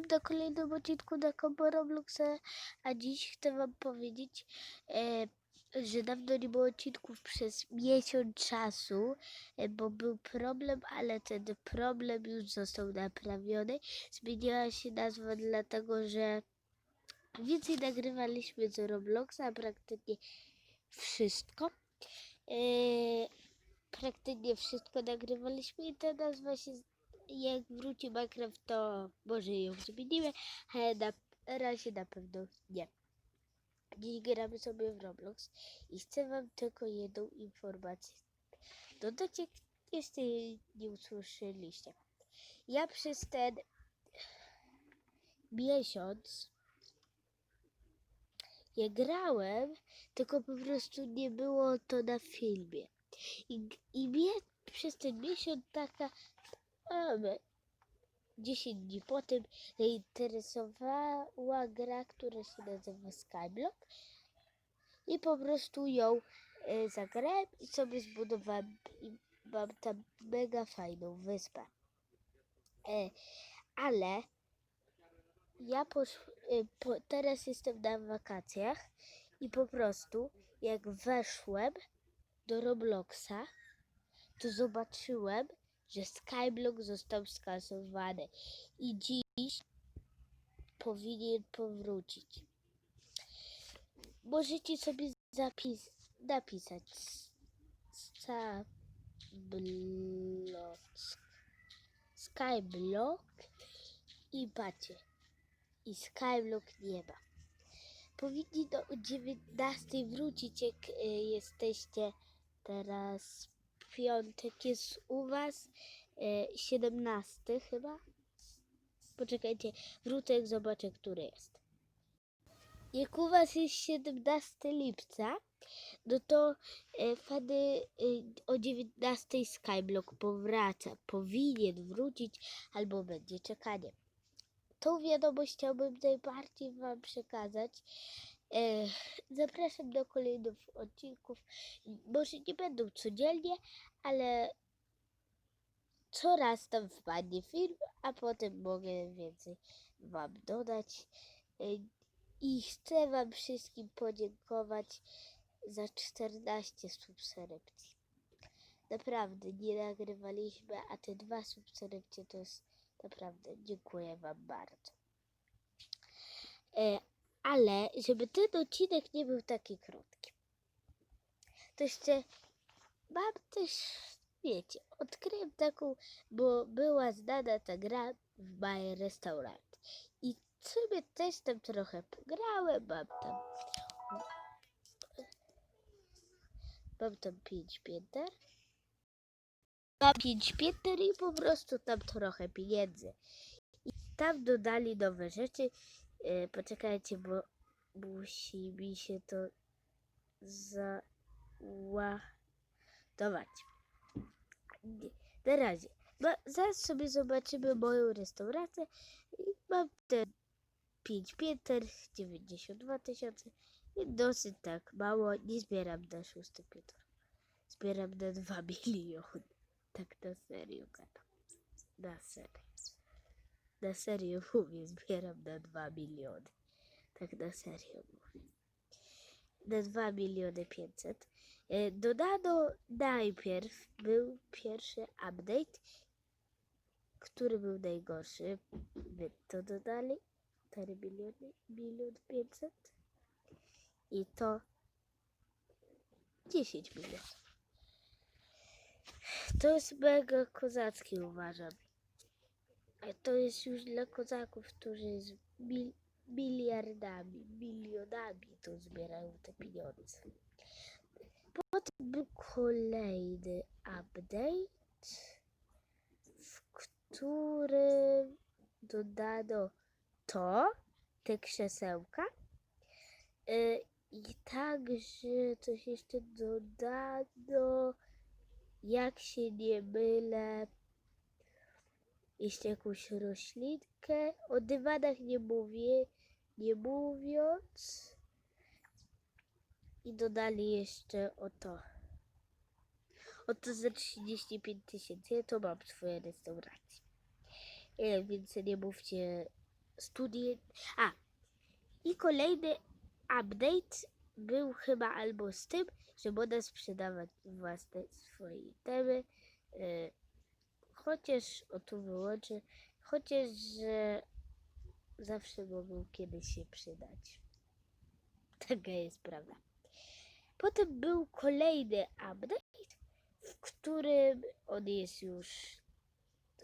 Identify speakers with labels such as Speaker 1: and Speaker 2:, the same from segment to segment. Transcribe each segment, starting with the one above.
Speaker 1: Zapraszam na kolejnym odcinku na Combo Robloxa, a dziś chcę wam powiedzieć, e, że dawno nie było odcinków przez miesiąc czasu, e, bo był problem, ale ten problem już został naprawiony. Zmieniła się nazwa dlatego, że więcej nagrywaliśmy z Robloxa, praktycznie wszystko. E, praktycznie wszystko nagrywaliśmy i ta nazwa się jak wróci Minecraft, to może ją zmienimy, ale na razie na pewno nie. Dziś gramy sobie w Roblox i chcę wam tylko jedną informację dodać, jak jeszcze nie usłyszeliście. Ja przez ten miesiąc nie grałem, tylko po prostu nie było to na filmie. I, i mnie przez ten miesiąc taka mamy 10 dni po tym zainteresowała gra, która się nazywa Skyblock i po prostu ją e, zagrałem i sobie zbudowałem i mam tam mega fajną wyspę. E, ale ja posz, e, po, teraz jestem na wakacjach i po prostu jak weszłem do Robloxa, to zobaczyłem, że Skyblock został skasowany i dziś powinien powrócić. Możecie sobie zapis napisać Skyblock, Skyblock i macie. I Skyblock nie ma. Powinni do 19 wrócić, jak y, jesteście teraz piątek jest u was e, 17 chyba. Poczekajcie, wrócę jak zobaczę, który jest. Jak u was jest 17 lipca, no to e, wtedy e, o 19 Skyblock powraca. Powinien wrócić albo będzie czekanie. Tą wiadomość chciałbym najbardziej wam przekazać. Zapraszam do kolejnych odcinków. Może nie będą codziennie, ale coraz tam wpadnie film, a potem mogę więcej Wam dodać. E, I chcę Wam wszystkim podziękować za 14 subskrypcji. Naprawdę nie nagrywaliśmy, a te dwa subskrypcje to jest naprawdę dziękuję Wam bardzo. E, ale żeby ten odcinek nie był taki krótki, to jeszcze mam też, wiecie, odkryłem taką, bo była znana ta gra w My Restaurant. I sobie też tam trochę pograłem, mam tam mam tam pięć pięter. Mam pięć pięter i po prostu tam trochę pieniędzy. I tam dodali nowe rzeczy. E, poczekajcie, bo musi mi się to załadować. Na razie. No, zaraz sobie zobaczymy moją restaurację. I mam te 5 pięter, 92 tysiące. I dosyć tak mało. Nie zbieram na szósty piętro. Zbieram na 2 miliony. Tak na serio gadam. Na serio. Na serio mówię, zbieram na 2 miliony. Tak na serio mówię. Na 2 miliony 500. E, Dodano najpierw był pierwszy update, który był najgorszy. Wy to dodali. 4 miliony, milion 500. I to 10 milionów. To jest mega kozackie uważam. A to jest już dla kozaków, którzy z mil, miliardami, milionami to zbierają te pieniądze. Potem był kolejny update, w którym dodano to, te krzesełka. Y, I także coś jeszcze dodano, jak się nie mylę, jeszcze jakąś roślinkę. O dywanach nie mówię, nie mówiąc. I dodali jeszcze o to. Oto za 35 tysięcy. Ja to mam swoje restauracje. E, więc nie mówcie studie. A, i kolejny update był chyba albo z tym, że można sprzedawać własne swoje itemy. Chociaż, o tu wyłączę, chociaż, że zawsze mogą kiedyś się przydać. Taka jest prawda. Potem był kolejny update, w którym on jest już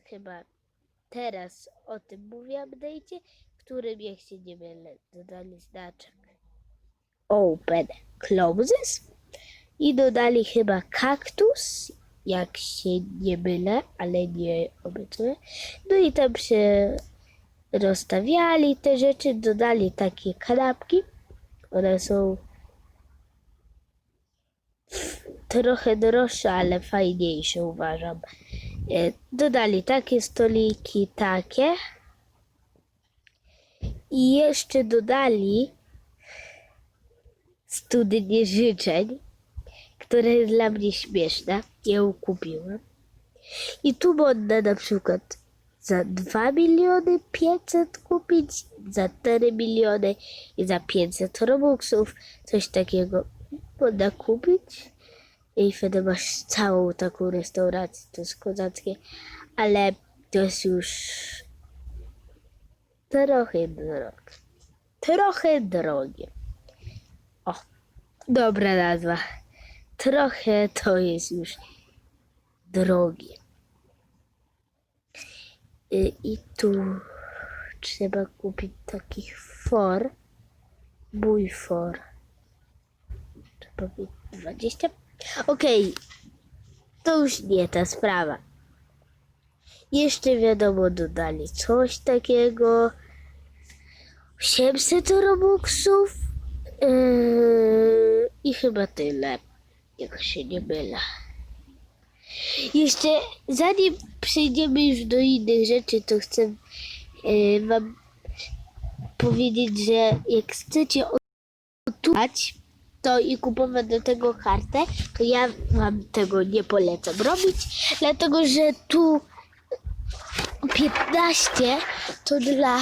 Speaker 1: chyba teraz o tym mówię update'cie, w którym jak się nie mylę dodali znaczek open closes i dodali chyba kaktus, jak się nie mylę, ale nie obiecuję. No i tam się rozstawiali te rzeczy, dodali takie kanapki. One są trochę droższe, ale fajniejsze uważam. E, Dodali takie stoliki, takie. I jeszcze dodali studnię życzeń, która jest dla mnie śmieszna. Ją kupiłem. I tu można na przykład za 2 miliony 500 kupić, za 4 miliony i za 500 robuxów, coś takiego można kupić. I wtedy masz całą taką restaurację, to jest kozackie, ale to jest już trochę drogie. Trochę drogie. O, dobra nazwa. Trochę to jest już drogie. Y, I tu trzeba kupić takich for. Mój for. Trzeba mieć 20. Okej, to już nie ta sprawa. Jeszcze wiadomo, dodali coś takiego. 800 robuxów. Yy, I chyba tyle, jak się nie mylę. Jeszcze zanim przejdziemy już do innych rzeczy, to chcę yy, wam powiedzieć, że jak chcecie odtłumaczyć to i kupować do tego kartę, to ja wam tego nie polecam robić, dlatego że tu 15 to dla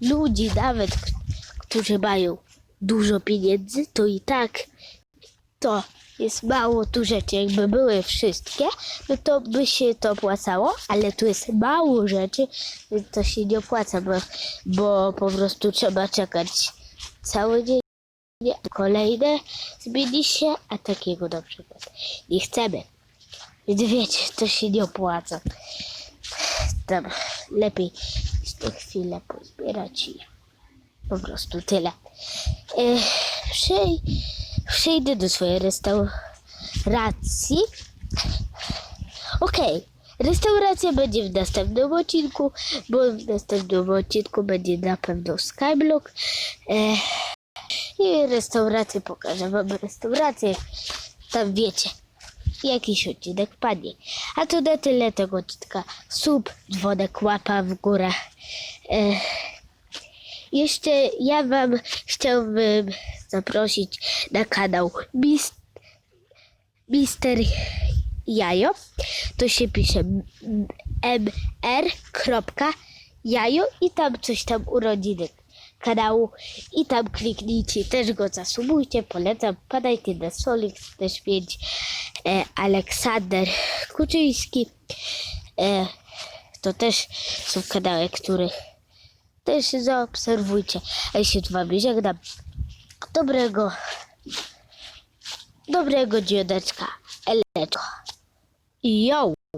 Speaker 1: ludzi nawet, którzy mają dużo pieniędzy, to i tak to jest mało tu rzeczy. Jakby były wszystkie, no to by się to opłacało, ale tu jest mało rzeczy, więc to się nie opłaca, bo, bo po prostu trzeba czekać cały dzień. Kolejne zmieni się, a takiego na przykład nie chcemy. Więc wiecie, to się nie opłaca. Tam lepiej jeszcze chwilę pozbierać i po prostu tyle. E, przej, przejdę do swojej restauracji. Okej, restauracja będzie w następnym odcinku, bo w następnym odcinku będzie na pewno Skyblock. E, i restaurację pokażę wam restaurację. Tam wiecie, jakiś odcinek padnie. A to na tyle tego odcinka. Sub, dzwonek, łapa w górę. E, jeszcze ja wam chciałbym zaprosić na kanał Mis- Mister Jajo. To się pisze mr.jajo i tam coś tam urodziny kanału i tam kliknijcie, też go zasubujcie, polecam, padajcie na Solix, też pięć e, Aleksander Kuczyński. E, to też są kanały, których też zaobserwujcie. A ja się z wami żegnam. Dobrego, dobrego dziodeczka, eleczko. Yo!